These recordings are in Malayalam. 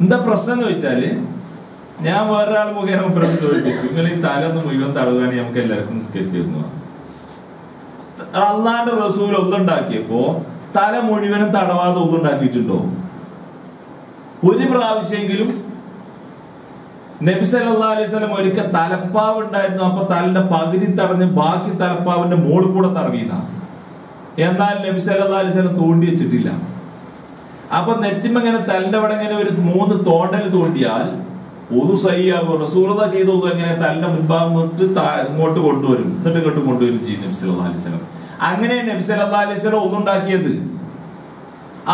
എന്താ പ്രശ്നം എന്ന് വെച്ചാൽ ഞാൻ വേറൊരാൾ മുഖേന ഉപ്രം ചോദിച്ചു നിങ്ങൾ ഈ തല ഒന്ന് മുഴുവൻ തടവുകയാണെങ്കിൽ നമുക്ക് എല്ലാവർക്കും നിസ്കരിച്ചിരുന്നു അള്ളാന്റെ റസൂൽ ഒന്നുണ്ടാക്കിയപ്പോ തല മുഴുവനും തടവാതെ ഒന്നുണ്ടാക്കിയിട്ടുണ്ടോ ഒരു പ്രാവശ്യമെങ്കിലും നബി സല്ലല്ലാഹു അലൈഹി സ്വലം ഒരിക്കൽ തലപ്പാവ് ഉണ്ടായിരുന്നു അപ്പൊ തലന്റെ പകുതി തടഞ്ഞ് ബാക്കി തലപ്പാവിന്റെ മോളിൽ കൂടെ തടവീന എന്നാൽ നബി സല്ലല്ലാഹു അലൈഹി സ്വലം തോണ്ടി വെച്ചിട്ടില്ല. അപ്പൊ നെറ്റിമ ഇങ്ങനെ തലന്റെ അവിടെ ഇങ്ങനെ ഒരു മൂന്ന് തോണ്ടൽ തോട്ടിയാൽ ഒരു സയ്യാകും റസൂലത ചെയ്തത് എങ്ങനെ തലന്റെ മുൻഭാഗം തൊട്ട് ഇങ്ങോട്ട് കൊണ്ടുവരും. എന്നിട്ട് ഇങ്ങോട്ട് കൊണ്ടുവരും ചെയ്യും നബി സല്ലല്ലാഹു അലൈഹി വസല്ലം. അങ്ങനെ നബി സല്ലല്ലാഹു അലൈഹി വസല്ലം ഒന്നുണ്ടാക്കിയത്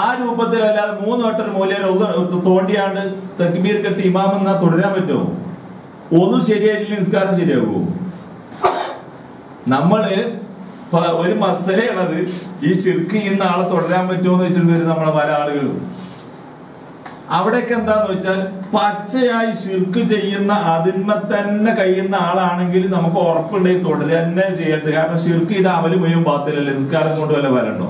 ആ രൂപത്തിലല്ലാതെ മൂന്ന് വട്ടം മൂലയിൽ തോണ്ടിയാണ് തക്ബീർ കെട്ടി ഇമാം എന്നാ തുടരാൻ പറ്റുമോ? ഒന്നും ശരിയായിട്ടില്ല നിസ്കാരം ശരിയാകുമോ? നമ്മൾ ഒരു മസലയാണത് ഈ ചിർക്ക് ഇന്ന് ആളെ തുടരാൻ പറ്റുമോ എന്ന് വെച്ചിട്ട് വരും നമ്മളെ പല ആളുകളും. അവിടെയൊക്കെ എന്താന്ന് വെച്ചാൽ പച്ചയായി ശിർക്ക് ചെയ്യുന്ന അതിന്മ തന്നെ കഴിയുന്ന ആളാണെങ്കിൽ നമുക്ക് ഉറപ്പുണ്ടെങ്കിൽ തുടരന്നെ ചെയ്യരുത്. കാരണം ശിർക്ക് ഇത് അവൽ മുഴുവൻ പാത്തിലല്ലേ നിസ്കാരം കൊണ്ട് വല്ല വരണ്ടോ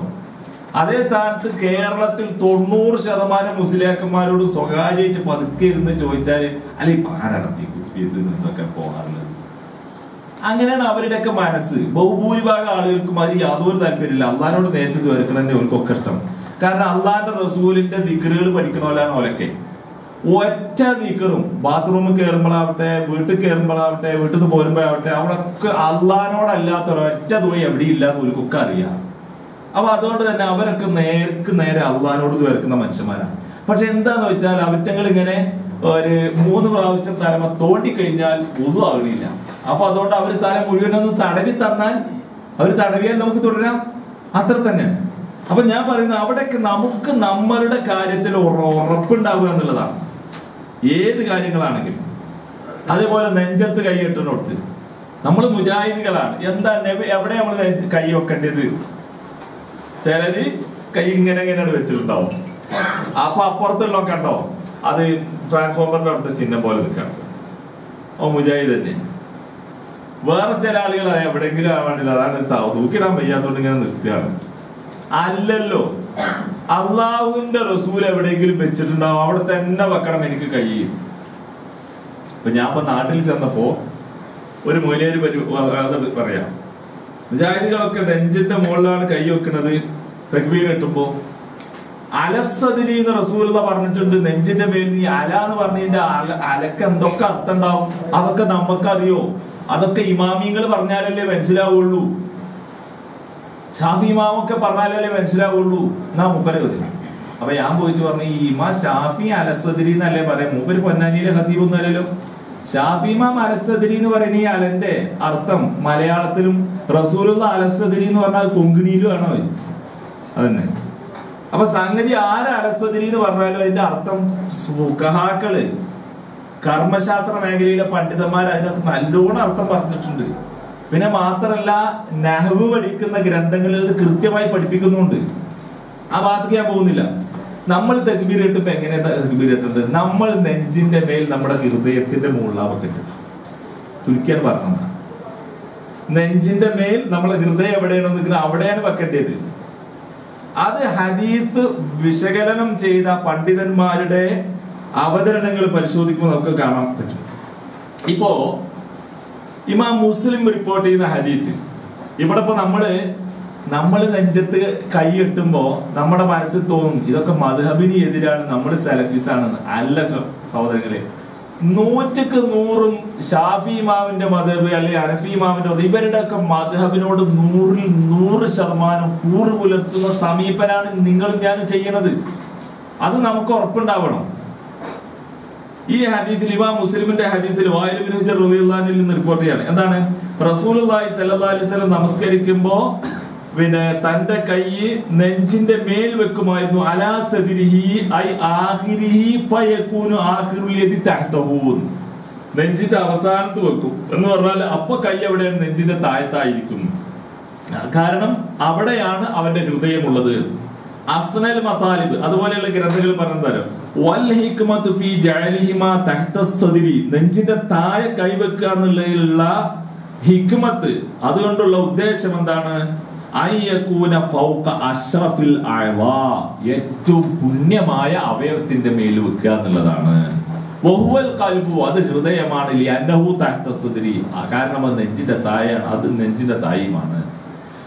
അതേ സ്ഥാനത്ത് കേരളത്തിൽ തൊണ്ണൂറ് ശതമാനം മുസ്ലിയാക്കന്മാരോട് സ്വകാര്യമായിട്ട് പതുക്കെ ഇരുന്ന് ചോദിച്ചാൽ അല്ലെ ഇപ്പൊ ആരാണ് ഈ കുച്ച് നിന്നൊക്കെ പോകാറുള്ളത്? അങ്ങനെയാണ് അവരുടെയൊക്കെ മനസ്സ്. ബഹുഭൂരിഭാഗം ആളുകൾക്കും അതിൽ യാതൊരു താല്പര്യമില്ല. അള്ളഹാനോട് നേരിട്ട് തീർക്കണം അവർക്കൊക്കെ ഇഷ്ടം. കാരണം അള്ളാഹിന്റെ റസൂലിന്റെ ദിക്കറുകൾ പഠിക്കണ പോലെയാണ് ഓലൊക്കെ. ഒറ്റ ദിക്കറും ബാത്റൂമിൽ കയറുമ്പോഴാവട്ടെ വീട്ടിൽ കയറുമ്പോഴാവട്ടെ വീട്ടിൽ നിന്ന് പോരുമ്പോഴാവട്ടെ അവിടൊക്കെ അള്ളഹാനോടല്ലാത്ത ഒറ്റ തുക എവിടെയില്ല എന്ന് അവർക്കൊക്കെ അറിയാം. അപ്പൊ അതുകൊണ്ട് തന്നെ അവരൊക്കെ നേർക്ക് നേരെ അള്ളഹാനോട് തീർക്കുന്ന മനുഷ്യന്മാരാണ് പക്ഷെ എന്താന്ന് വെച്ചാൽ അവറ്റങ്ങൾ ഇങ്ങനെ ഒരു മൂന്ന് പ്രാവശ്യം തലമ തോണ്ടി കഴിഞ്ഞാൽ ഒന്നും ആകണില്ല അപ്പൊ അതുകൊണ്ട് അവർ തല മുഴുവനൊന്ന് തടവി തന്നാൽ അവർ തടവിയാൽ നമുക്ക് തുടരാം. അത്ര തന്നെ. അപ്പൊ ഞാൻ പറയുന്നത് അവിടെ നമുക്ക് നമ്മളുടെ കാര്യത്തിൽ ഉറ- ഉറപ്പുണ്ടാവുക എന്നുള്ളതാണ്. ഏത് കാര്യങ്ങളാണെങ്കിലും. അതേപോലെ നെഞ്ചത്ത് കൈ കെട്ടുന്നിടത്ത്. നമ്മൾ മുജാഹിദികളാണ്. എന്താ എവിടെ നമ്മൾ കൈ വെക്കേണ്ടത്? ചിലര് കൈ ഇങ്ങനെ ഇങ്ങനെ വെച്ചിട്ടുണ്ടാവും. അപ്പൊ അപ്പുറത്തുള്ള കണ്ടോ? അത് ട്രാൻസ്ഫോമറിന്റെ അടുത്ത് ചിഹ്നം പോലെ നിൽക്കണം ഓ മുജാഹിദ് തന്നെ. വേറെ ചില ആളുകൾ എവിടെയെങ്കിലും ആവാണ്ടില്ല. അതാണ് തൂക്കിടാൻ വയ്യാത്തോണ്ട് ഇങ്ങനെ നിർത്തിയാണ്. അല്ലല്ലോ. അള്ളാഹുവിന്റെ റസൂൽ എവിടെയെങ്കിലും വെച്ചിട്ടുണ്ടാവും. അവിടെ തന്നെ വെക്കണം എനിക്ക് കഴിയും. ഇപ്പൊ ഞാൻ ഇപ്പൊ നാട്ടിൽ ചെന്നപ്പോ ഒരു മൂലയൊരു പരി പറയാം. മുജാഹിദികളൊക്കെ നെഞ്ചിന്റെ മുകളിലാണ് കൈ വെക്കുന്നത് തക്ബീർ കെട്ടുമ്പോ അലസതിരി എന്ന് റസൂലത പറഞ്ഞിട്ടുണ്ട്. നെഞ്ചിന്റെ മേൽ നീ അല എന്ന് പറഞ്ഞതിന്റെ അല അലക്ക് എന്തൊക്കെ അർത്ഥം ഉണ്ടാവും? അതൊക്കെ നമുക്കറിയോ അതൊക്കെ ഇമാമിങ്ങൾ പറഞ്ഞാലല്ലേ മനസ്സിലാവുള്ളൂ. ഷാഫി ഇമാമൊക്കെ പറഞ്ഞാലല്ലേ മനസ്സിലാവുള്ളൂ. എന്നാ മുപ്പരെ കഥ അപ്പൊ ഞാൻ പോയിട്ട് പറഞ്ഞു ഈ ഇമാ ഷാഫി അലസ്തതിരി എന്നല്ലേ പറയാം? മൂപ്പര് പൊന്നാനിയിലെ ഹത്തീബ് ഒന്നുമല്ലല്ലോ. ഷാഫി ഇമാം അലസ്വദിരി എന്ന് പറയുന്ന ഈ അലന്റെ അർത്ഥം മലയാളത്തിലും റസൂലുള്ള അലസ്തതിരി എന്ന് പറഞ്ഞാൽ കൊങ്കിണിയിലും ആണോ അതന്നെ. അപ്പൊ സംഗതി ആര് അലസ്തതിരി എന്ന് പറഞ്ഞാലും അതിന്റെ അർത്ഥം സുഖഹാക്കൾ കർമ്മശാസ്ത്ര മേഖലയിലെ പണ്ഡിതന്മാർ അതിനകത്ത് നല്ലോണം അർത്ഥം പറഞ്ഞിട്ടുണ്ട്. പിന്നെ മാത്രല്ല നഹവ് പഠിക്കുന്ന ഗ്രന്ഥങ്ങളിൽ ഇത് കൃത്യമായി പഠിപ്പിക്കുന്നുണ്ട്. ആ ഭാഗത്തേക്ക് ഞാൻ പോകുന്നില്ല. നമ്മൾ തെക്കുബീർ ഇട്ടപ്പോ എങ്ങനെ ഇട്ടത് നമ്മൾ നെഞ്ചിന്റെ മേൽ നമ്മുടെ ഹൃദയത്തിന്റെ മുകളിലാണ് വെക്കേണ്ടത് തുരിക്കാൻ പറഞ്ഞത്. നെഞ്ചിന്റെ മേൽ നമ്മളെ ഹൃദയം എവിടെയാണ് നിൽക്കുന്നത് അവിടെയാണ് വെക്കേണ്ടത്. അത് ഹദീസ് വിശകലനം ചെയ്ത പണ്ഡിതന്മാരുടെ അവതരണങ്ങൾ പരിശോധിക്കുമ്പോൾ നമുക്ക് കാണാൻ പറ്റും. ഇപ്പോ ഇമാം മുസ്ലിം റിപ്പോർട്ട് ചെയ്യുന്ന ഹദീത്ത് ഇവിടെ ഇപ്പൊ നമ്മൾ നമ്മൾ നെഞ്ചത്ത് കൈ കെട്ടുമ്പോ നമ്മുടെ മനസ്സിൽ തോന്നും ഇതൊക്കെ മധുഹബിന് എതിരാണ് നമ്മൾ സെലഫീസ് ആണെന്ന് അല്ല സഹോദരങ്ങളെ. നൂറ്റക്ക് നൂറും ഷാഫി ഇമാവിന്റെ മധബ് അല്ലെങ്കിൽ അനഫി ഇമാവിന്റെ മതം ഇവരുടെ ഒക്കെ മധബിനോട് നൂറിൽ നൂറ് ശതമാനം കൂറ് പുലർത്തുന്ന സമീപനാണ് നിങ്ങൾ ഞാൻ ചെയ്യണത്. അത് നമുക്ക് ഉറപ്പുണ്ടാവണം. ഈ ഹദീത്തിൽ ഇമാം മുസ്ലിമിന്റെ ഹദീത്തിൽ റളിയല്ലാഹുവിൽ നിന്ന് റിപ്പോർട്ട് ചെയ്യാണ്. എന്താണ്? റസൂലുള്ളാഹി സ്വല്ലല്ലാഹി അലൈഹി വസല്ലം നമസ്കരിക്കുമ്പോ പിന്നെ തന്റെ കൈ നെഞ്ചിന്റെ മേൽ വെക്കുമായിരുന്നു. അലാ ഐ ഫയകൂനു ആഹിറുൽ യദി നെഞ്ചിന്റെ അവസാനത്ത് വെക്കും. എന്ന് പറഞ്ഞാൽ അപ്പൊ കൈ എവിടെയാണ്? നെഞ്ചിന്റെ താഴത്തായിരിക്കും കാരണം അവിടെയാണ് അവന്റെ ഹൃദയമുള്ളത്. അസ്നൽ മതാലിബ് അതുപോലെയുള്ള ഗ്രന്ഥങ്ങൾ പറഞ്ഞു തരാം നെഞ്ചിന്റെ താഴെ കൈവെക്കുക എന്നുള്ളതിലുള്ള ഹിക്മത്ത് അതുകൊണ്ടുള്ള ഉദ്ദേശം എന്താണ്? അഷ്റഫിൽ. ഏറ്റവും പുണ്യമായ അവയവത്തിന്റെ മേൽ വെക്കുക എന്നുള്ളതാണ്. വഹുവൽ അത് ഹൃദയമാണ്. കാരണം അത് നെഞ്ചിന്റെ താഴെയാണ് അത് നെഞ്ചിന്റെ തായുമാണ്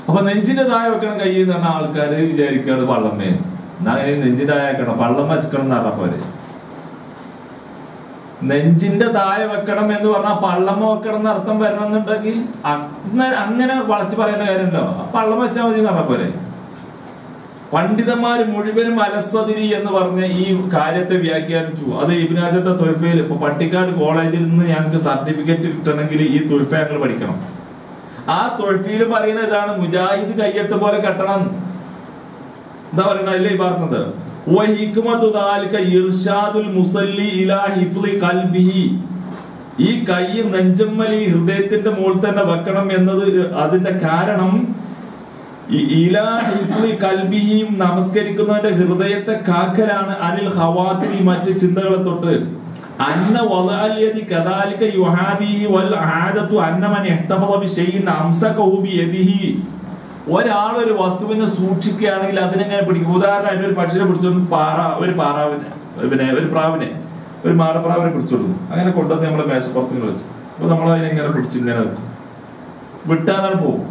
അപ്പൊ നെഞ്ചിന്റെ തായ വെക്കാൻ കഴിയുന്ന ആൾക്കാർ വിചാരിക്കാറ് പള്ളമ്മേ എന്നാ നെഞ്ചിന്റെ താഴെ വെക്കണം പള്ളം വെക്കണം എന്ന് പറഞ്ഞ പോലെ. നെഞ്ചിന്റെ താഴെ വെക്കണം എന്ന് പറഞ്ഞാൽ പള്ളം വെക്കണം എന്ന് അർത്ഥം വരണം എന്നുണ്ടെങ്കിൽ അങ്ങനെ വളച്ചു പറയേണ്ട കാര്യമുണ്ടോ പള്ളം വെച്ചാൽ മതി എന്ന് പറഞ്ഞ പോലെ. പണ്ഡിതന്മാർ മുഴുവനും അലസ്വതിരി എന്ന് പറഞ്ഞ ഈ കാര്യത്തെ വ്യാഖ്യാനിച്ചു. അത് ഇബിനാജന്റെ തൊൽഫയിൽ ഇപ്പൊ പട്ടിക്കാട് കോളേജിൽ നിന്ന് ഞങ്ങൾക്ക് സർട്ടിഫിക്കറ്റ് കിട്ടണമെങ്കിൽ ഈ തൊൽഫ ഞങ്ങൾ പഠിക്കണം. ആ തൊൽഫയിൽ പറയുന്ന ഇതാണ് മുജാഹിദ് കയ്യെട്ട് പോലെ കെട്ടണം. എന്താ പറയുന്നത്? അല്ലേ ഈ പറഞ്ഞത്? ഈ കൈ നെഞ്ചമ്മലി ഹൃദയത്തിന്റെ മുകളിൽ തന്നെ വെക്കണം എന്നത് അതിന്റെ കാരണം ഖൽബിഹിയും നമസ്കരിക്കുന്നവന്റെ ഹൃദയത്തെ കാക്കലാണ് അനിൽ ഹവാത്തി മറ്റ് ചിന്തകളെ തൊട്ട്. അന്ന ബിയദിഹി ഒരാൾ ഒരു വസ്തുവിനെ സൂക്ഷിക്കുകയാണെങ്കിൽ അതിനെങ്ങനെ പിടിക്കും? ഉദാഹരണം ഒരു പക്ഷിനെ പിടിച്ചോണ്ട് പാറ ഒരു പാറാവിനെ പിന്നെ ഒരു പ്രാവിനെ ഒരു മാടപ്രാവിനെ പിടിച്ചോളും അങ്ങനെ കൊണ്ടുവന്ന് നമ്മളെ മേശപ്പുറത്ത് വെച്ചു. അപ്പൊ നമ്മൾ അതിനെങ്ങനെ പിടിച്ച് ഇങ്ങനെ വെക്കും. വിട്ടാതാണ് പോകും.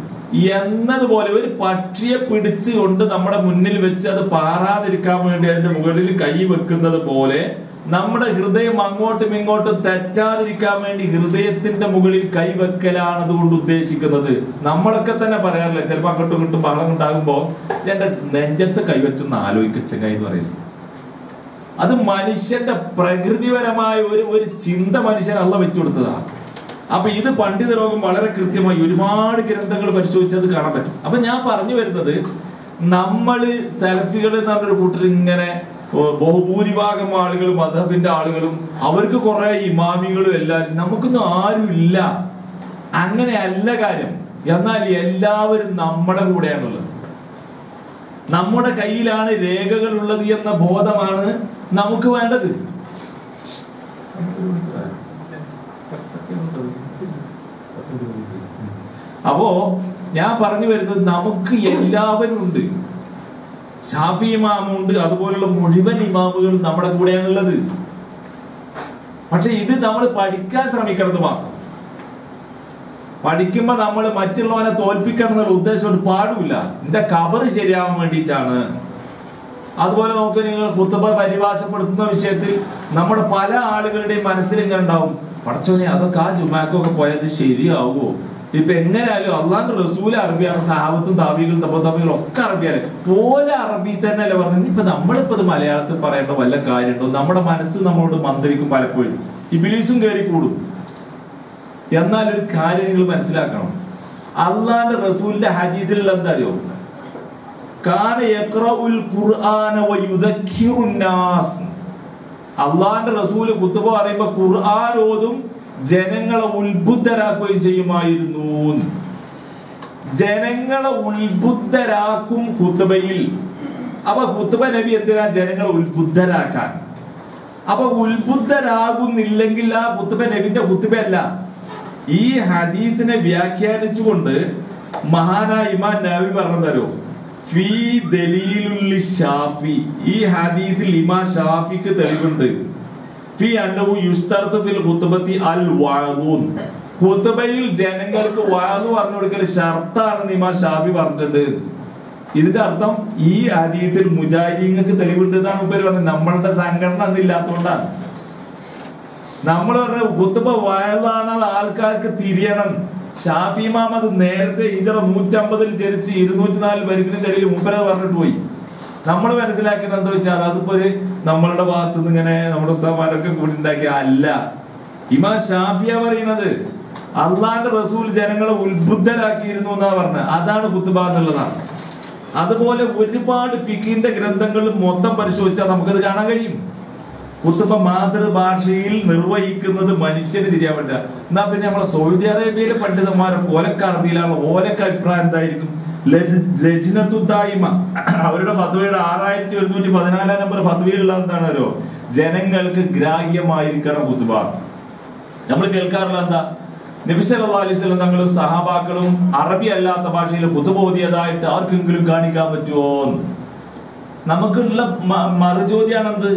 എന്നതുപോലെ ഒരു പക്ഷിയെ പിടിച്ചുകൊണ്ട് നമ്മുടെ മുന്നിൽ വെച്ച് അത് പാറാതിരിക്കാൻ വേണ്ടി അതിന്റെ മുകളിൽ കൈ വെക്കുന്നത് പോലെ നമ്മുടെ ഹൃദയം അങ്ങോട്ടും ഇങ്ങോട്ടും തെറ്റാതിരിക്കാൻ വേണ്ടി ഹൃദയത്തിന്റെ മുകളിൽ കൈവെക്കലാണ് അതുകൊണ്ട് ഉദ്ദേശിക്കുന്നത്. നമ്മളൊക്കെ തന്നെ പറയാറില്ല ചിലപ്പോൾ അങ്ങോട്ടും ഇങ്ങോട്ടും ബഹളം ഉണ്ടാകുമ്പോ എന്റെ നെഞ്ചത്ത് കൈവച്ചൊന്ന് ആലോചിക്കച്ചങ്ങ എന്ന് പറയില്ല അത് മനുഷ്യന്റെ പ്രകൃതിപരമായ ഒരു ഒരു ചിന്ത മനുഷ്യൻ അല്ല വെച്ചു കൊടുത്തതാണ് അപ്പൊ ഇത് പണ്ഡിത രോഗം വളരെ കൃത്യമായി ഒരുപാട് ഗ്രന്ഥങ്ങൾ പരിശോധിച്ചത് കാണാൻ പറ്റും. അപ്പൊ ഞാൻ പറഞ്ഞു വരുന്നത് നമ്മൾ സെൽഫികൾ എന്ന് പറഞ്ഞൊരു കൂട്ടർ ഇങ്ങനെ ബഹുഭൂരിഭാഗം ആളുകളും മധബിന്റെ ആളുകളും അവർക്ക് കുറെ ഇമാമികളും എല്ലാവരും നമുക്കൊന്നും ആരുമില്ല. ഇല്ല അങ്ങനെയല്ല കാര്യം. എന്നാൽ എല്ലാവരും നമ്മുടെ കൂടെയാണുള്ളത്. നമ്മുടെ കയ്യിലാണ് രേഖകൾ ഉള്ളത് എന്ന ബോധമാണ് നമുക്ക് വേണ്ടത്. അപ്പോ ഞാൻ പറഞ്ഞു വരുന്നത് നമുക്ക് എല്ലാവരും ഉണ്ട്. ഷാഫി ഇമാമുണ്ട്. അതുപോലുള്ള മുഴുവൻ ഇമാമുകളും നമ്മുടെ കൂടെയാണുള്ളത്. പക്ഷെ ഇത് നമ്മൾ പഠിക്കാൻ ശ്രമിക്കണത് മാത്രം. പഠിക്കുമ്പോ നമ്മൾ മറ്റുള്ളവനെ തോൽപ്പിക്കണം എന്നുള്ള ഉദ്ദേശം ഒരു പാടില്ല. എന്റെ കബറ് ശരിയാവാൻ വേണ്ടിയിട്ടാണ്. അതുപോലെ നമുക്ക് നിങ്ങൾ കുത്തുബ പരിഭാഷപ്പെടുത്തുന്ന വിഷയത്തിൽ നമ്മുടെ പല ആളുകളുടെയും മനസ്സിൽ ഉണ്ടാവും? പടച്ചോനെ അതൊക്കെ ആ ജുമാക്കൊക്കെ പോയത് ശരിയാവോ ഇപ്പൊ എങ്ങനെയാലും അള്ളാന്റെ റസൂൽ അറബിയാണ് സഹാബത്തും തപ്പ താബികളും ഒക്കെ അറബിയാണ്. പോലെ അറബി തന്നെ അല്ലേ പറഞ്ഞത്? ഇപ്പൊ നമ്മളിപ്പോ ഇത് മലയാളത്തിൽ പറയേണ്ട വല്ല കാര്യമുണ്ടോ? നമ്മുടെ മനസ്സ് നമ്മളോട് മന്ത്രിക്കും പലപ്പോഴും ഇബിലീസും കയറി കൂടും. എന്നാൽ ഒരു കാര്യം നിങ്ങൾ മനസ്സിലാക്കണം. അള്ളാന്റെ റസൂലിന്റെ ഹജീദിലുള്ള എന്താ അറിയോ? അള്ളാന്റെ റസൂൽ കുത്തുബ പറയുമ്പോ ഖുർആൻ ഓതും ജനങ്ങളെ ഉത്ബുദ്ധരാക്കുകയും ചെയ്യുമായിരുന്നു. ജനങ്ങളെ ഉത്ബുദ്ധരാക്കും ഹുത്തുബയിൽ അപ്പൊ ഹുത്തുബ നബി എന്തിനാ ജനങ്ങളെ ഉത്ബുദ്ധരാക്കാൻ? അപ്പൊ ഉത്ബുദ്ധരാകുന്നില്ലെങ്കിൽ ആ ഹുത്തുബ നബിന്റെ ഹുത്തുബയല്ല ഈ ഹദീത്തിനെ വ്യാഖ്യാനിച്ചുകൊണ്ട് മഹാനായ ഇമാൻ നബി ദലീലുൽ ഷാഫി ഈ ഹദീത്തിൽ ഇമാ ഷാഫിക്ക് തെളിവുണ്ട്. ഫി ഫിൽ അൽ ജനങ്ങൾക്ക് വാന്ന് പറഞ്ഞു കൊടുക്കൽ ഷർത്താണെന്ന് ഇമാ ഷാഫി പറഞ്ഞിട്ടുണ്ട്. ഇതിന്റെ അർത്ഥം ഈ അതീതിൽ മുജാഹിദീങ്ങൾക്ക് തെളിവുണ്ടെന്നാണ് ഉപരി പറഞ്ഞത്. നമ്മളുടെ സംഘടന അതില്ലാത്തതുകൊണ്ടാണ് നമ്മൾ പറഞ്ഞ കുത്തുബ വയലാണ് അത് ആൾക്കാർക്ക് തിരിയണം. ഷാഫി ഇമാം അത് നേരത്തെ ഇതറ നൂറ്റമ്പതിൽ ജനിച്ച് ഇരുന്നൂറ്റി നാല് പരിക്കിന്റെ ഇടയിൽ ഉപരത് പറഞ്ഞിട്ട് പോയി. നമ്മൾ മനസ്സിലാക്കേണ്ടത് എന്താ വെച്ചാൽ അതിപ്പോ ഒരു നമ്മളുടെ ഭാഗത്ത് നിന്ന് ഇങ്ങനെ നമ്മുടെ ഉസ്താമാരൊക്കെ കൂടി ഉണ്ടാക്കിയ അല്ല. ഇമാ ഷാഫിയ പറയുന്നത് അള്ളാന്റെ റസൂൽ ജനങ്ങളെ ഉത്ബുദ്ധരാക്കിയിരുന്നു എന്നാ പറഞ്ഞത്. അതാണ് കുത്തുബ അതുപോലെ ഒരുപാട് ഫിഖിന്റെ ഗ്രന്ഥങ്ങൾ മൊത്തം പരിശോധിച്ചാൽ നമുക്കത് കാണാൻ കഴിയും. കുത്തുബ മാതൃഭാഷയിൽ നിർവഹിക്കുന്നത് മനുഷ്യന് തിരിയാൻ പറ്റില്ല എന്നാ പിന്നെ നമ്മളെ സൗദി അറേബ്യയിലെ പണ്ഡിതന്മാരെ ഓലക്ക അറബിയിലാണ്? ഓലക്ക അഭിപ്രായം എന്തായിരിക്കും? ലജ്നത്തുദ്ദായിമ അവരുടെ ഫത്വയുടെ ആറായിരത്തി ഒരുന്നൂറ്റി പതിനാലാം നമ്പർ ഫത്വയിലുള്ള എന്താണല്ലോ ജനങ്ങൾക്ക് ഗ്രാഹ്യമായിരിക്കണം കുത്തുബ നമ്മൾ കേൾക്കാറുള്ള എന്താ? നബി സല്ലല്ലാഹു അലൈഹി തങ്ങളും സഹാബാക്കളും അറബി അല്ലാത്ത ഭാഷയിൽ കുത്തുബോധിയതായിട്ട് ആർക്കെങ്കിലും കാണിക്കാൻ പറ്റുമോ നമുക്കുള്ള മറുചോദ്യാണെന്ത്?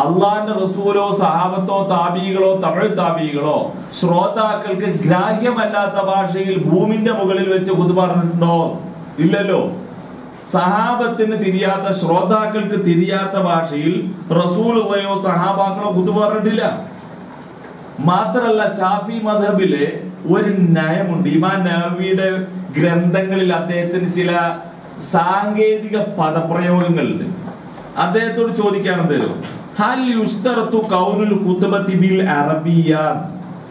അള്ളാന്റെ റസൂലോ സഹാബത്തോ താബികളോ തമിഴ് താബികളോ ശ്രോതാക്കൾക്ക് ഗ്രാഹ്യമല്ലാത്ത ഭാഷയിൽ ഭൂമിന്റെ മുകളിൽ വെച്ച് കുതു പറഞ്ഞിട്ടുണ്ടോ ഇല്ലല്ലോ. സഹാബത്തിന് തിരിയാത്ത ശ്രോതാക്കൾക്ക് തിരിയാത്ത ഭാഷയിൽ റസൂലുള്ളയോ സഹാബാക്കളോ കുത്തു പറഞ്ഞിട്ടില്ല. മാത്രല്ല ഷാഫി മദബിലെ ഒരു നയമുണ്ട് ഇമാൻ നബിയുടെ ഗ്രന്ഥങ്ങളിൽ അദ്ദേഹത്തിന് ചില സാങ്കേതിക പദപ്രയോഗങ്ങളുണ്ട്. അദ്ദേഹത്തോട് ചോദിക്കാൻ തരും. ഹൽ ഖുത്ബത്തി തിബിൽ അറബിയ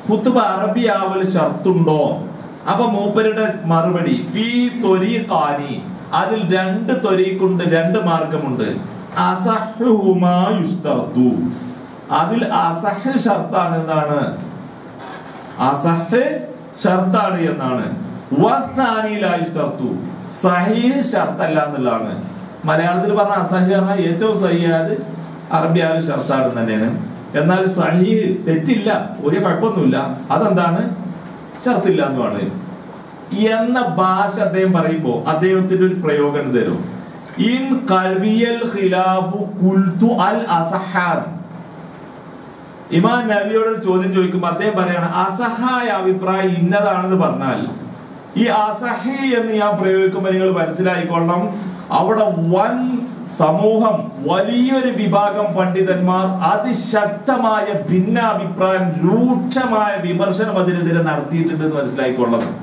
ഖുത്ബ അറബി ആവൽ ഷർത്തുണ്ടോ? അപ്പൊ മൂപ്പരുടെ മറുപടി ഫീ ത്വരീഖാനി അതിൽ രണ്ട് ത്വരീഖുണ്ട് രണ്ട് മാർഗമുണ്ട്. അസഹുമാ യുസ്തറത്തു അതിൽ അസഹ് ഷർത്താണ് എന്നാണ്. അസഹ് ഷർത്താണ് എന്നാണ് സഹീഹ് എന്നുള്ളതാണ്. മലയാളത്തിൽ പറഞ്ഞ അസഹ് പറഞ്ഞാൽ ഏറ്റവും സഹിയായത് അറബി ആയാലും ഷർത്താണ് തന്നെയാണ്. എന്നാൽ സഹീഹ് തെറ്റില്ല ഒരു കുഴപ്പമൊന്നുമില്ല. അതെന്താണ്? ഷർത്തില്ല എന്നുമാണ് എന്ന ഭാഷ അദ്ദേഹം പറയുമ്പോ അദ്ദേഹത്തിന്റെ ഒരു പ്രയോഗം തരും? ഇൻ ഖിലാഫു നബിയോട് ഒരു ചോദ്യം ചോദിക്കുമ്പോൾ അദ്ദേഹം പറയാണ് അസഹായ അഭിപ്രായം ഇന്നതാണെന്ന് പറഞ്ഞാൽ ഈ അസഹി എന്ന് ഞാൻ പ്രയോഗിക്കുമ്പോൾ നിങ്ങൾ മനസ്സിലായിക്കൊള്ളണം. അവിടെ വൻ സമൂഹം വലിയൊരു വിഭാഗം പണ്ഡിതന്മാർ അതിശക്തമായ ഭിന്നാഭിപ്രായം രൂക്ഷമായ വിമർശനം അതിനെതിരെ നടത്തിയിട്ടുണ്ട് എന്ന് മനസ്സിലായിക്കൊള്ളണം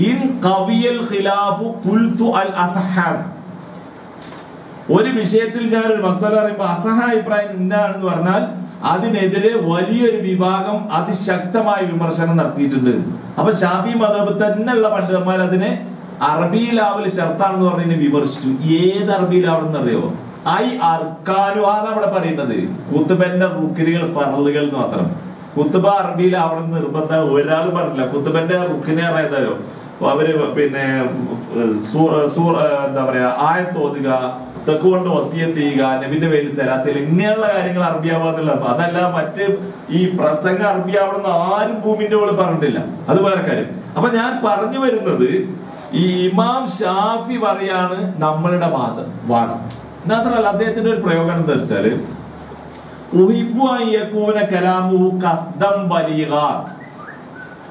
ഇൻ ഖിലാഫു ഒരു വിഷയത്തിൽ ഞാൻ ഒരു മസാല പറയുമ്പോൾ അസഹ അഭിപ്രായം ഇന്നാണെന്ന് പറഞ്ഞാൽ അതിനെതിരെ വലിയൊരു വിഭാഗം അതിശക്തമായ വിമർശനം നടത്തിയിട്ടുണ്ട്. അപ്പൊ ഷാഫി മതബ് തന്നെയുള്ള പണ്ഡിതന്മാർ അതിനെ അറബിയിലാവൽ ഷർത്താണെന്ന് പറഞ്ഞതിനെ വിമർശിച്ചു. ഏത് അറബിയിലാവണമെന്ന് അറിയോ ഐ അർക്കാനു ആണ് അവിടെ പറയുന്നത്. കുത്തുബന്റെ റുക്കിനുകൾ പറലുകൾ എന്ന് മാത്രം. കുത്തുബ അറബിയിലാവണം നിർബന്ധം. ഒരാൾ പറഞ്ഞില്ല കുത്തുബന്റെ റുക്കിനെ അറിയാതോ അവർ പിന്നെ എന്താ പറയാ ആയത്തോതുക തെക്കുകൊണ്ട് വസിയത്ത് ചെയ്യുക നബിന്റെ പേരിൽ സലാത്തിൽ ഇങ്ങനെയുള്ള കാര്യങ്ങൾ അറബിയാവാന്നുള്ളത് അതല്ല മറ്റ് ഈ പ്രസംഗ അറബിയാവണമെന്ന് ആരും ഭൂമിന്റെ മുകളിൽ പറഞ്ഞിട്ടില്ല. അത് വേറെ കാര്യം. അപ്പൊ ഞാൻ പറഞ്ഞു വരുന്നത് ഈ ഇമാം ഷാഫി പറയാണ് നമ്മളുടെ വാദം വാദം. മാത്രമല്ല അദ്ദേഹത്തിന്റെ ഒരു പ്രയോഗം എന്താ വെച്ചാൽ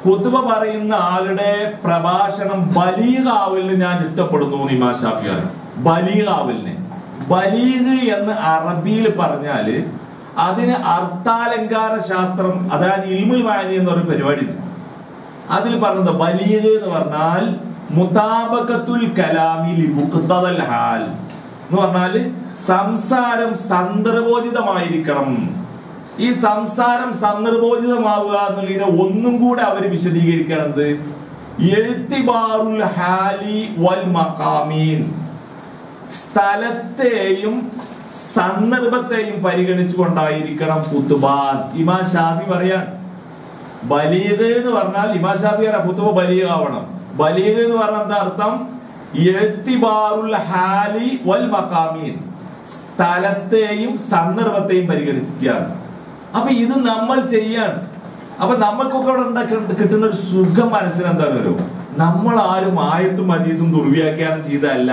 ഖുത്ബ പറയുന്ന ആളുടെ പ്രഭാഷണം ബലീഗാവലിന് ഞാൻ ഇഷ്ടപ്പെടുന്നു ഇമാ ഷാഫി ബലീഗാവലിനെ ബലീഗ് എന്ന് അറബിയിൽ പറഞ്ഞാൽ അതിന് അർത്ഥാലങ്കാര ശാസ്ത്രം അതായത് ഇൽമുൽ വാനി എന്നൊരു പരിപാടി അതിൽ പറഞ്ഞത് ബലീഗ് എന്ന് പറഞ്ഞാൽ മുതാബക്കത്തുൽ കലാമി ലി ഹാൽ എന്ന് പറഞ്ഞാൽ സംസാരം സന്ദർഭോചിതമായിരിക്കണം. ഈ സംസാരം സന്ദർഭോചിതമാവുക എന്നുള്ളതിനെ ഒന്നും കൂടെ അവർ വിശദീകരിക്കണത് എഴുത്തിബാറുൽ ഹാലി വൽ മഖാമീൻ. സ്ഥലത്തെയും സന്ദർഭത്തെയും പരിഗണിച്ചുകൊണ്ടായിരിക്കണം കുത്തുബാൻ. ഇമാ ഷാഫി പറയാൻ ബലീഗ് എന്ന് പറഞ്ഞാൽ ഇമാ ഷാഫി പറയാ കുത്തുബ ബലീഗ് ആവണം ബലീഗ് എന്ന് പറഞ്ഞാൽ എന്താ അർത്ഥം? ഹാലി വൽ മഖാമീൻ. സ്ഥലത്തെയും സന്ദർഭത്തെയും പരിഗണിക്കുകയാണ് അപ്പൊ ഇത് നമ്മൾ ചെയ്യാണ്. അപ്പൊ നമ്മൾക്കൊക്കെ അവിടെ കിട്ടുന്ന ഒരു സുഖം മനസ്സിന് എന്താണ് വരും നമ്മൾ ആരും ആയത്തും ഹദീസും ദുർവ്യാഖ്യാനം ചെയ്തതല്ല.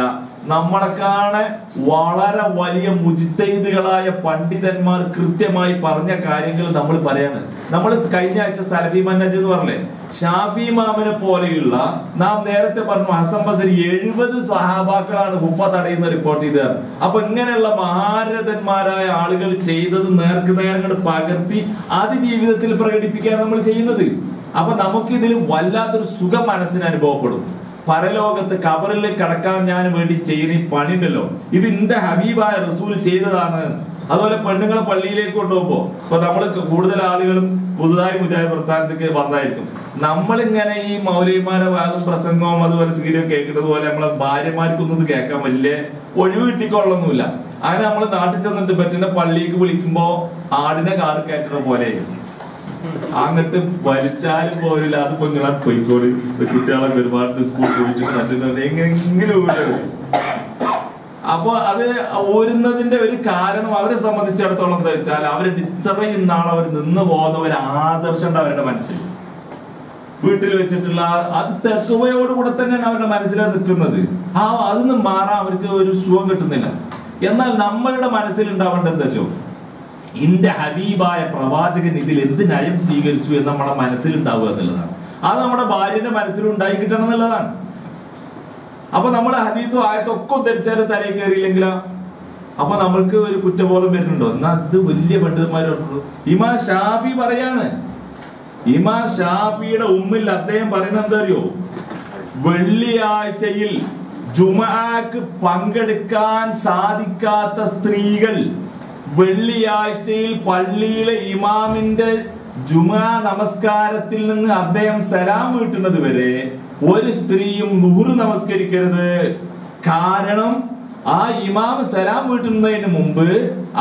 നമ്മളെക്കാണ് വളരെ വലിയ മുജിത്തൈദുകളായ പണ്ഡിതന്മാർ കൃത്യമായി പറഞ്ഞ കാര്യങ്ങൾ നമ്മൾ പറയാണ്. നമ്മൾ കഴിഞ്ഞ ആഴ്ച സലഫി മന്നജ് എന്ന് പറഞ്ഞേ ഷാഫി മാമനെ പോലെയുള്ള നാം നേരത്തെ പറഞ്ഞു ഹസൻ ബസരി എഴുപത് സഹാബാക്കളാണ് ഹുഫ തടയുന്ന റിപ്പോർട്ട് ചെയ്തത്. അപ്പൊ ഇങ്ങനെയുള്ള മഹാരഥന്മാരായ ആളുകൾ ചെയ്തത് നേർക്ക് നേരങ്ങൾ പകർത്തി അത് ജീവിതത്തിൽ പ്രകടിപ്പിക്കാൻ നമ്മൾ ചെയ്യുന്നത്. അപ്പൊ നമുക്ക് ഇതിൽ വല്ലാത്തൊരു സുഖം മനസ്സിന് അനുഭവപ്പെടും. പരലോകത്ത് കബറിൽ കടക്കാൻ ഞാൻ വേണ്ടി ചെയ്യുന്ന ഈ പണിയുണ്ടല്ലോ. ഇത് എന്റെ ഹബീബായ റസൂൽ ചെയ്തതാണ്. അതുപോലെ പെണ്ണുങ്ങളെ പള്ളിയിലേക്ക് കൊണ്ടുപോകുമ്പോ ഇപ്പൊ നമ്മൾ കൂടുതൽ ആളുകളും പുതുതായി മുജാഹിദ് പ്രസ്ഥാനത്തേക്ക് വന്നായിരിക്കും നമ്മളിങ്ങനെ ഈ മൗലിമാരെ വാദം പ്രസംഗവും അതുപോലെ സീരിയും കേൾക്കുന്നത് പോലെ നമ്മളെ ഭാര്യമാർക്കൊന്നും ഇത് കേൾക്കാൻ വലിയ ഒഴിവ് കിട്ടിക്കൊള്ളൊന്നുമില്ല. അങ്ങനെ നമ്മൾ നാട്ടിൽ ചെന്നിട്ട് പറ്റുന്ന പള്ളിക്ക് വിളിക്കുമ്പോ ആടിനെ കാറ് കയറ്റുന്ന പോലെ അങ്ങട്ട് വലിച്ചാലും പോരില്ല. അത് പെങ്ങളെ പോയിക്കോട് കുട്ടികളൊക്കെ കുട്ടികളെ ഒരുപാട് സ്കൂൾ പോയിട്ട് മറ്റുള്ള എങ്ങനെങ്കിലും ഊരരുത്. അപ്പൊ അത് ഓരുന്നതിന്റെ ഒരു കാരണം അവരെ സംബന്ധിച്ചിടത്തോളം എന്താ വെച്ചാൽ അവരുടെ ഇത്രയും നാൾ അവർ നിന്ന് പോകുന്ന ഒരു ആദർശം ഉണ്ട് അവരുടെ മനസ്സിൽ. വീട്ടിൽ വെച്ചിട്ടുള്ള അത് തെക്കുവയോടുകൂടെ തന്നെയാണ് അവരുടെ മനസ്സിൽ നിൽക്കുന്നത്. ആ അതിന്ന് മാറാൻ അവർക്ക് ഒരു സുഖം കിട്ടുന്നില്ല. എന്നാൽ നമ്മളുടെ മനസ്സിൽ ഉണ്ടാവേണ്ടത് എന്താ വെച്ചോ? ഇന്റെ ഹബീബായ പ്രവാചകൻ ഇതിൽ എന്ത് നയം സ്വീകരിച്ചു എന്ന് നമ്മുടെ മനസ്സിലുണ്ടാവുക എന്നുള്ളതാണ്. അത് നമ്മുടെ ഭാര്യന്റെ മനസ്സിൽ ഉണ്ടായി കിട്ടണം എന്നുള്ളതാണ്. അപ്പൊ നമ്മൾ ഹദീത്തും ആയത്തൊക്കെ ഉദ്ധരിച്ചാലും തലയിൽ കയറിയില്ലെങ്കിലാ? അപ്പൊ നമ്മൾക്ക് ഒരു കുറ്റബോധം വരുന്നുണ്ടോ? എന്നാ അത് വലിയ പണ്ഡിതന്മാരുള്ളൂ ഇമാ ഷാഫി പറയാണ്. ഇമാ ഷാഫിയുടെ ഉമ്മിൽ അദ്ദേഹം പറയുന്നത് എന്താ അറിയോ വെള്ളിയാഴ്ചയിൽ ജുമാക്ക് പങ്കെടുക്കാൻ സാധിക്കാത്ത സ്ത്രീകൾ വെള്ളിയാഴ്ചയിൽ പള്ളിയിലെ ഇമാമിന്റെ ജുമാ നമസ്കാരത്തിൽ നിന്ന് അദ്ദേഹം സലാം വീട്ടുന്നത് വരെ ഒരു സ്ത്രീയും നൂറ് നമസ്കരിക്കരുത്. കാരണം ആ ഇമാം സലാം വീട്ടുന്നതിന് മുമ്പ്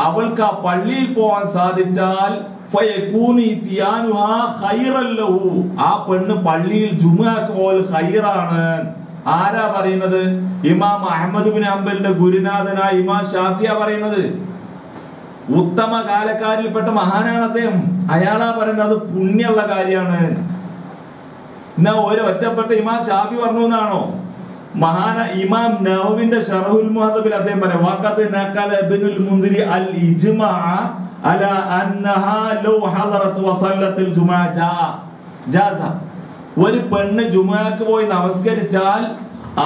അവൾക്ക് ആ പള്ളിയിൽ പോവാൻ സാധിച്ചാൽ. ആ പെണ്ണ് പള്ളിയിൽ ഹൈറാണ് ആരാ പറയുന്നത്? ഇമാം അഹമ്മദ് ബിൻ അംബലിന്റെ ഗുരുനാഥനായ ഇമാം ഷാഫിയ പറയുന്നത്. ഉത്തമ കാലക്കാരിൽപ്പെട്ട മഹാനാണ് അദ്ദേഹം. അയാളാ പറയുന്നത് അത് പുണ്യമുള്ള കാര്യമാണ്. എന്നാ ഒരു ഒറ്റപ്പെട്ട ഇമാം ഷാഫി പറഞ്ഞു എന്നാണോ? മഹാന ഇമാം നവവിന്റെ ഷറഹുൽ മുഹദബിൽ അദ്ദേഹം പറയാം വാക്കത്ത് നഖല ഇബ്നുൽ മുന്ദിരി അൽ ഇജ്മാ അല അന്നഹാ ലൗ ഹദറത് വസല്ലത്തിൽ ജുമാ ജാ ജാസ ഒരു പെണ്ണ് ജുമാക്ക് പോയി നമസ്കരിച്ചാൽ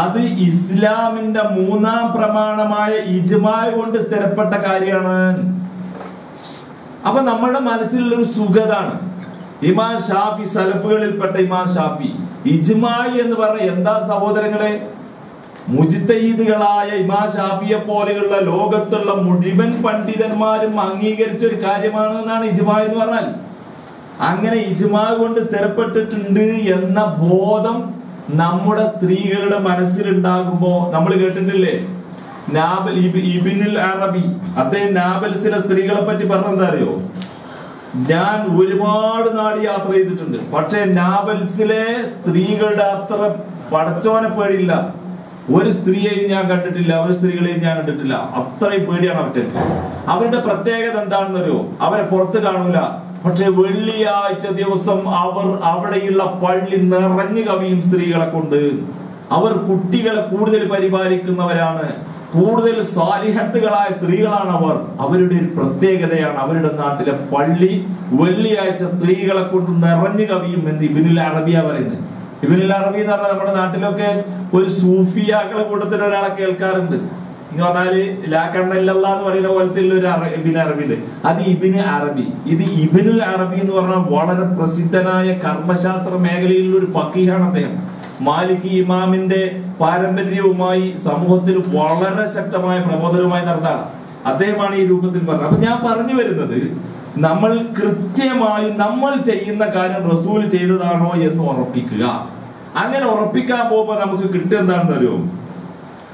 അത് ഇസ്ലാമിന്റെ മൂന്നാം പ്രമാണമായ ഇജ്മാ കൊണ്ട് സ്ഥിരപ്പെട്ട കാര്യമാണ്. അപ്പൊ നമ്മുടെ മനസ്സിലുള്ള ഒരു സുഖതാണ്. ഇമാം ഷാഫി സലഫുകളിൽപ്പെട്ട ഇമാം ഷാഫി ഇജ്മായി എന്ന് പറഞ്ഞ എന്താ സഹോദരങ്ങളെ? മുജിത്തീദുകളായ ഇമാ ഷാഫിയെ പോലെയുള്ള ലോകത്തുള്ള മുഴുവൻ പണ്ഡിതന്മാരും അംഗീകരിച്ച ഒരു കാര്യമാണ് എന്നാണ് ഇജ്മാ എന്ന് പറഞ്ഞാൽ. അങ്ങനെ ഇജ്മാ കൊണ്ട് സ്ഥിരപ്പെട്ടിട്ടുണ്ട് എന്ന ബോധം നമ്മുടെ സ്ത്രീകളുടെ മനസ്സിലുണ്ടാകുമ്പോ നമ്മൾ കേട്ടിട്ടില്ലേ? നാബൽ ഇബിനിൽ അറബി. അദ്ദേഹം നാബൽസിലെ സ്ത്രീകളെ പറ്റി പറഞ്ഞെന്താ അറിയോ? ഞാൻ ഒരുപാട് നാട് യാത്ര ചെയ്തിട്ടുണ്ട്. പക്ഷെ നാബൽസിലെ സ്ത്രീകളുടെ അത്ര പടച്ചോനെ പേടിയില്ല. ഒരു സ്ത്രീയെയും ഞാൻ കണ്ടിട്ടില്ല ഒരു സ്ത്രീകളെയും ഞാൻ കണ്ടിട്ടില്ല. അത്രയും പേടിയാണ് അവർക്ക് അവരുടെ പ്രത്യേകത എന്താണെന്നറിയോ? അവരെ പുറത്ത് കാണൂല. പക്ഷെ വെള്ളിയാഴ്ച ദിവസം അവർ അവിടെയുള്ള പള്ളി നിറഞ്ഞു കവിയും സ്ത്രീകളെ കൊണ്ട്. അവർ കുട്ടികളെ കൂടുതൽ പരിപാലിക്കുന്നവരാണ്. കൂടുതൽ സ്വാലിഹത്തുകളായ സ്ത്രീകളാണ് അവർ. അവരുടെ ഒരു പ്രത്യേകതയാണ് അവരുടെ നാട്ടിലെ പള്ളി വെള്ളിയാഴ്ച സ്ത്രീകളെ കൊണ്ട് നിറഞ്ഞു കവിയും എന്ന് ഇബിനുൽ അറബിയ പറയുന്നത്. ഇബിനുൽ അറബി എന്ന് പറഞ്ഞാൽ നമ്മുടെ നാട്ടിലൊക്കെ ഒരു സൂഫിയാക്കളെ കൂട്ടത്തിൽ ഒരാളെ കേൾക്കാറുണ്ട്. എന്ന് പറഞ്ഞാൽ ലാക്കണ്ണല്ല എന്ന് പറയുന്ന പോലത്തെ ഒരു ഇബിൻ അറബി ഉണ്ട് അത് ഇബിന് അറബി. ഇത് ഇബിനുൽ അറബി എന്ന് പറഞ്ഞാൽ വളരെ പ്രസിദ്ധനായ കർമ്മശാസ്ത്ര മേഖലയിലുള്ള ഒരു ഫക്കീഹാണ് അദ്ദേഹം. മാലിക് ഇമാമിന്റെ പാരമ്പര്യവുമായി സമൂഹത്തിൽ വളരെ ശക്തമായ പ്രബോധനവുമായി നടത്താണ്. അദ്ദേഹമാണ് ഈ രൂപത്തിൽ പറഞ്ഞത്. അപ്പൊ ഞാൻ പറഞ്ഞു വരുന്നത് നമ്മൾ കൃത്യമായി നമ്മൾ ചെയ്യുന്ന കാര്യം റസൂൽ ചെയ്തതാണോ എന്ന് ഉറപ്പിക്കുക. അങ്ങനെ ഉറപ്പിക്കാൻ പോകുമ്പോൾ നമുക്ക് കിട്ടുക അറിയോ?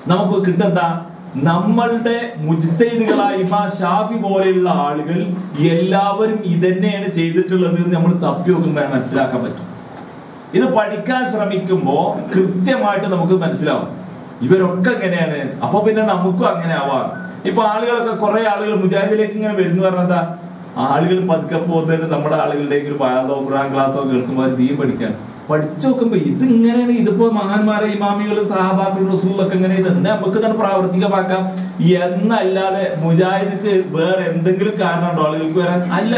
നമുക്ക് കിട്ടുന്ന നമ്മളുടെ മുജ്തൈദുകളായ ഇമാ ഷാഫി പോലെയുള്ള ആളുകൾ എല്ലാവരും ഇതന്നെയാണ് ചെയ്തിട്ടുള്ളത് നമ്മൾ തപ്പി നോക്കുമ്പോൾ മനസ്സിലാക്കാൻ പറ്റും. ഇത് പഠിക്കാൻ ശ്രമിക്കുമ്പോൾ കൃത്യമായിട്ട് നമുക്ക് മനസ്സിലാവും. ഇവരൊക്കെ എങ്ങനെയാണ്? അപ്പൊ പിന്നെ നമുക്കും അങ്ങനെ ആവാം. ഇപ്പൊ ആളുകളൊക്കെ കുറെ ആളുകൾ മുജാഹിദിലേക്ക് ഇങ്ങനെ വരുന്നു പറഞ്ഞാ ആളുകൾ പതുക്കെ പോകുന്നതിന് നമ്മുടെ ആളുകളുടെ ഒരു ഖുറാൻ ക്ലാസ്സോ കേൾക്കുമ്പോൾ തീ പഠിക്കാൻ പഠിച്ചു നോക്കുമ്പോ ഇത് ഇങ്ങനെയാണ് ഇതിപ്പോ മഹാന്മാരെ ഇമാമികളും സഹാബാക്കളും റസൂലൊക്കെ ഇങ്ങനെ ഇത് നമുക്ക് തന്നെ പ്രാവർത്തികമാക്കാം. എന്നല്ലാതെ മുജാഹിദിക്ക് വേറെ എന്തെങ്കിലും കാരണം ഉണ്ടോ ആളുകൾക്ക് വരാൻ? അല്ല.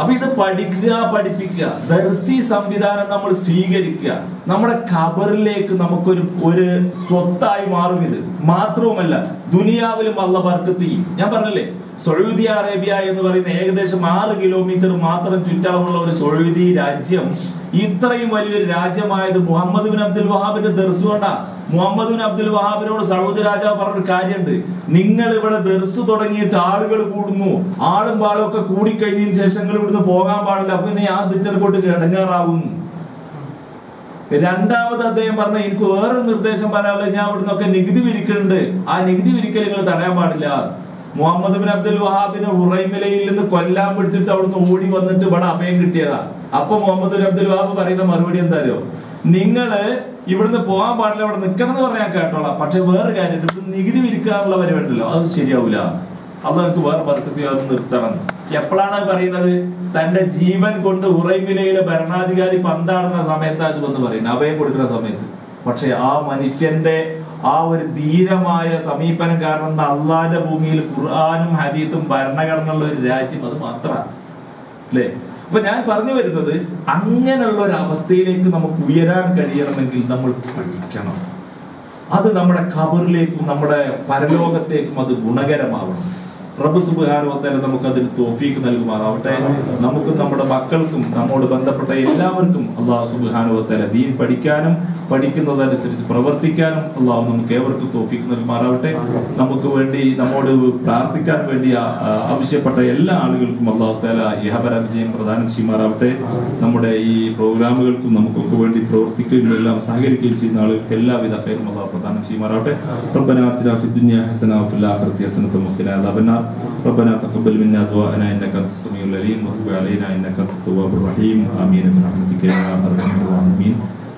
അപ്പൊ ഇത് പഠിക്കുക പഠിപ്പിക്കുക. ദർസി സംവിധാനം നമ്മൾ സ്വീകരിക്കുക. നമ്മുടെ ഖബറിലേക്ക് നമുക്കൊരു ഒരു സ്വത്തായി മാറും ഇത് മാത്രവുമല്ല ദുനിയാവിലും വല്ല ബർക്കത്ത് ഞാൻ പറഞ്ഞില്ലേ? സൗദി അറേബ്യ എന്ന് പറയുന്ന ഏകദേശം ആറ് കിലോമീറ്റർ മാത്രം ചുറ്റളവുള്ള ഒരു സൗദി രാജ്യം. ഇത്രയും വലിയൊരു രാജ്യമായത് മുഹമ്മദ് ബിൻ അബ്ദുൽ വഹാബിന്റെ ദർസ് കൊണ്ടാ. മുഹമ്മദ് അബ്ദുൽ വഹാബിനോട് സൗദി രാജാവ് പറഞ്ഞൊരു കാര്യമുണ്ട്. നിങ്ങൾ ഇവിടെ ദർസ് തുടങ്ങിയിട്ട് ആളുകൾ കൂടുന്നു. ആളും പാളും ഒക്കെ കൂടിക്കഴിഞ്ഞതിന് ശേഷം നിങ്ങൾ ഇവിടുന്ന് പോകാൻ പാടില്ല. അപ്പൊ പിന്നെ ആ ദിറ്റർക്കോട്ട് കിടങ്ങാറാവും രണ്ടാമത് അദ്ദേഹം പറഞ്ഞ എനിക്ക് വേറെ നിർദ്ദേശം പറയാനുള്ളത് ഞാൻ ഇവിടുന്നൊക്കെ നികുതി വിരിക്കുന്നുണ്ട് ആ നികുതി വിരിക്കൽ നിങ്ങൾ തടയാൻ പാടില്ല. മുഹമ്മദ് ബിൻ അബ്ദുൽ വഹാബിനെ ഹുറൈമിലയിൽ നിന്ന് കൊല്ലാൻ പിടിച്ചിട്ട് അവിടുന്ന് ഓടി വന്നിട്ട് ഇവിടെ അഭയം കിട്ടിയതാ. അപ്പൊ മുഹമ്മദ് ബിൻ അബ്ദുൽ വഹാബ് പറയുന്ന മറുപടി എന്താ അറിയോ? നിങ്ങൾ ഇവിടുന്ന് പോകാൻ പാടില്ല അവിടെ നിൽക്കണം എന്ന് പറഞ്ഞാൽ കേട്ടോളാം. പക്ഷെ വേറെ കാര്യം ഇത് നികുതി വിരിക്കാനുള്ള പരിപാടിയല്ലോ അത് ശരിയാവില്ല അത് നമുക്ക് വേറെ വർക്കത്തിൽ അത് നിർത്തണം. എപ്പോഴാണ് പറയുന്നത്? തന്റെ ജീവൻ കൊണ്ട് ഉറൈമിലയിലെ ഭരണാധികാരി പന്താടുന്ന സമയത്താണ് ഇത് വന്ന് പറയുന്നത്. അഭയം കൊടുക്കുന്ന സമയത്ത്. പക്ഷെ ആ മനുഷ്യന്റെ ആ ഒരു ധീരമായ സമീപനം കാരണം അള്ളാന്റെ ഭൂമിയിൽ ഖുർആാനും ഹദീത്തും ഭരണഘടനയുള്ള ഒരു രാജ്യം അത് മാത്രമാണ്. അല്ലേ? അപ്പൊ ഞാൻ പറഞ്ഞു വരുന്നത് അങ്ങനെയുള്ള ഒരു അവസ്ഥയിലേക്ക് നമുക്ക് ഉയരാൻ കഴിയണമെങ്കിൽ നമ്മൾ പഠിക്കണം. അത് നമ്മുടെ കബറിലേക്കും നമ്മുടെ പരലോകത്തേക്കും അത് ഗുണകരമാവണം. റബ്ബ് സുബ്ഹാനഹുവതആല നമുക്ക് അതിന് തോഫീക്ക് നൽകുമാറാവട്ടെ. നമുക്ക് നമ്മുടെ മക്കൾക്കും നമ്മോട് ബന്ധപ്പെട്ട എല്ലാവർക്കും അള്ളാഹു സുബ്ഹാനഹുവതആല ദീൻ പഠിക്കാനും പഠിക്കുന്നതനുസരിച്ച് പ്രവർത്തിക്കാനും അള്ളാഹു നമുക്ക് ഏവർക്കും തോഫീക്ക് നൽകുമാറാവട്ടെ നമുക്ക് വേണ്ടി നമ്മോട് പ്രാർത്ഥിക്കാൻ വേണ്ടി ആ- ആ- ആവശ്യപ്പെട്ട എല്ലാ ആളുകൾക്കും അള്ളാഹു താല ഇഹപര വിജയം പ്രദാനം ചെയ്യുമാറാവട്ടെ നമ്മുടെ ഈ പ്രോഗ്രാമുകൾക്കും നമുക്കൊക്കെ വേണ്ടി പ്രവർത്തിക്കുകയും എല്ലാം സഹകരിക്കുകയും ചെയ്യുന്ന ആളുകൾക്ക് എല്ലാവിധ ഹൈറും അള്ളാഹു പ്രദാനം ചെയ്യുമാറാവട്ടെ ربنا آتنا في الدنيا حسنة وفي الآخرة حسنة وقنا عذاب النار ربنا تقبل منا دعاءنا إنك أنت السميع العليم وتب علينا إنك أنت التواب الرحيم آمين برحمتك يا أرحم الراحمين